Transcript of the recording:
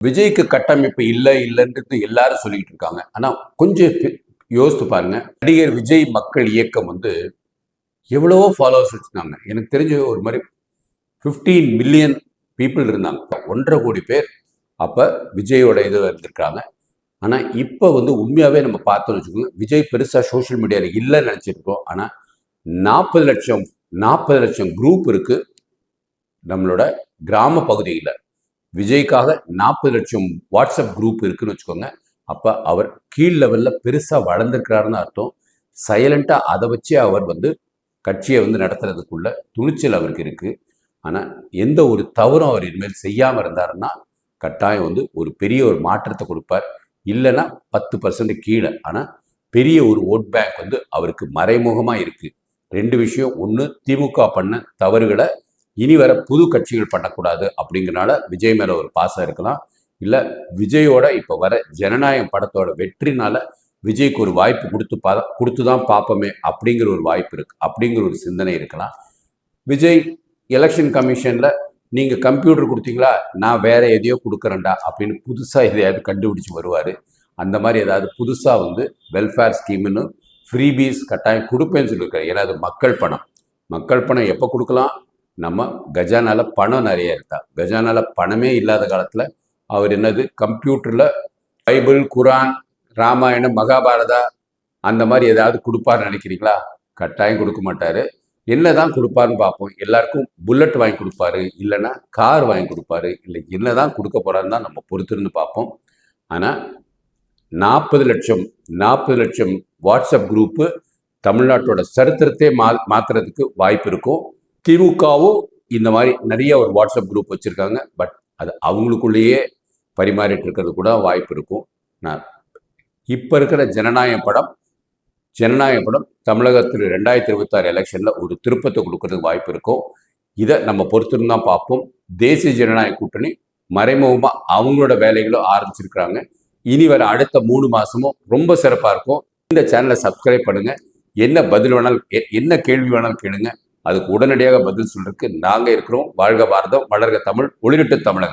விஜய்க்கு கட்டமைப்பு இல்லை இல்லைன்றது எல்லாரும் சொல்லிட்டு இருக்காங்க. ஆனால் கொஞ்சம் யோசித்து பாருங்க. நடிகர் விஜய் மக்கள் இயக்கம் வந்து எவ்வளவோ ஃபாலோவர்ஸ் வச்சுருந்தாங்க. எனக்கு தெரிஞ்ச ஒரு மாதிரி 15 மில்லியன் பீப்புள் இருந்தாங்க. ஒன்றரை கோடி பேர் அப்போ விஜயோட இது இருந்திருக்காங்க. ஆனால் இப்போ வந்து உண்மையாகவே நம்ம பார்த்தோம்னு வச்சுக்கோங்க விஜய் பெருசாக சோஷியல் மீடியாவில் இல்லைன்னு நினச்சிருக்கோம் ஆனால் நாற்பது லட்சம் நாற்பது லட்சம் குரூப் இருக்குது நம்மளோட கிராம பகுதியில். விஜய்க்காக நாற்பது லட்சம் வாட்ஸ்அப் குரூப் இருக்குன்னு வச்சுக்கோங்க. அப்போ அவர் கீழ் லெவலில் பெருசாக வளர்ந்துருக்கிறாருன்னு அர்த்தம். சைலண்ட்டாக அதை வச்சு அவர் வந்து கட்சியை வந்து நடத்துறதுக்குள்ள துணிச்சல் அவருக்கு இருக்குது ஆனால் எந்த ஒரு தவறும் அவர் இனிமேல் செய்யாமல் இருந்தாருன்னா கட்டாயம் வந்து ஒரு பெரிய ஒரு மாற்றத்தை கொடுப்பார். இல்லைன்னா பத்து பர்சன்ட் கீழே. ஆனால் பெரிய ஒரு ஓட் பேங்க் வந்து அவருக்கு மறைமுகமாக இருக்குது ரெண்டு விஷயம். ஒன்று திமுக பண்ண தவறுகளை இனி வர புது கட்சிகள் பண்ணக்கூடாது அப்படிங்கிறனால விஜய் மேலே ஒரு பாசம் இருக்கலாம். இல்லை விஜயோட இப்போ வர ஜனநாயகம் படத்தோட வெற்றினால விஜய்க்கு ஒரு வாய்ப்பு கொடுத்து பா கொடுத்து தான் பார்ப்போமே அப்படிங்கிற ஒரு வாய்ப்பு இருக்கு அப்படிங்கிற ஒரு சிந்தனை இருக்கலாம். விஜய் எலெக்ஷன் கமிஷனில் நீங்கள் கம்ப்யூட்டர் கொடுத்தீங்களா? நான் வேற எதையோ கொடுக்குறேன்டா அப்படின்னு புதுசாக எதையாவது கண்டுபிடிச்சு வருவார். அந்த மாதிரி ஏதாவது புதுசாக வந்து வெல்ஃபேர் ஸ்கீம்னு ஃப்ரீபீஸ் கட்டாயம் கொடுப்பேன்னு சொல்லியிருக்காரு. ஏன்னா அது மக்கள் பணம். மக்கள் பணம் எப்போ கொடுக்கலாம்? நம்ம கஜானால பணம் நிறைய இருக்கா? கஜானால பணமே இல்லாத காலத்தில் அவர் என்னது? கம்ப்யூட்டரில் பைபிள் குரான் ராமாயணம் மகாபாரதா அந்த மாதிரி ஏதாவது கொடுப்பாருன்னு நினைக்கிறீங்களா? கட்டாயம் கொடுக்க மாட்டாரு. என்னதான் கொடுப்பாருன்னு பார்ப்போம். எல்லாருக்கும் புல்லட் வாங்கி கொடுப்பாரு. இல்லைன்னா கார் வாங்கி கொடுப்பாரு. இல்லை என்ன தான் கொடுக்க போறாருன்னு தான் நம்ம பொறுத்திருந்து பார்ப்போம். ஆனால் நாற்பது லட்சம் நாற்பது லட்சம் வாட்ஸ்அப் குரூப்பு தமிழ்நாட்டோட சரித்திரத்தை மா மாற்றுறதுக்கு வாய்ப்பு இருக்கும். திமுகவும் இந்த மாதிரி நிறைய ஒரு வாட்ஸ்அப் குரூப் வச்சுருக்காங்க. பட் அது அவங்களுக்குள்ளேயே பரிமாறிட்டு இருக்கிறது கூட வாய்ப்பு இருக்கும். நான் இப்போ இருக்கிற ஜனநாயக படம் ஜனநாயக படம் தமிழகத்தில் ரெண்டாயிரத்தி இருபத்தாறு எலெக்ஷனில் ஒரு திருப்பத்தை கொடுக்கறதுக்கு வாய்ப்பு இருக்கும். இதை நம்ம பொறுத்திருந்து தான் பார்ப்போம். தேசிய ஜனநாயக கூட்டணி மறைமுகமாக அவங்களோட வேலைகளும் ஆரம்பிச்சிருக்கிறாங்க. இனி வர அடுத்த மூணு மாதமும் ரொம்ப சிறப்பாக இருக்கும். இந்த சேனலை சப்ஸ்கிரைப் பண்ணுங்கள் என்ன பதில் வேணாலும் எ- என்ன கேள்வி வேணாலும் கேளுங்கள் அதுக்கு உடனடியாக பதில் சொல்றதுக்கு நாங்க இருக்கிறோம். வாழ்க பாரதம் வளர்க தமிழ் ஒளிரட்டு தமிழகம்.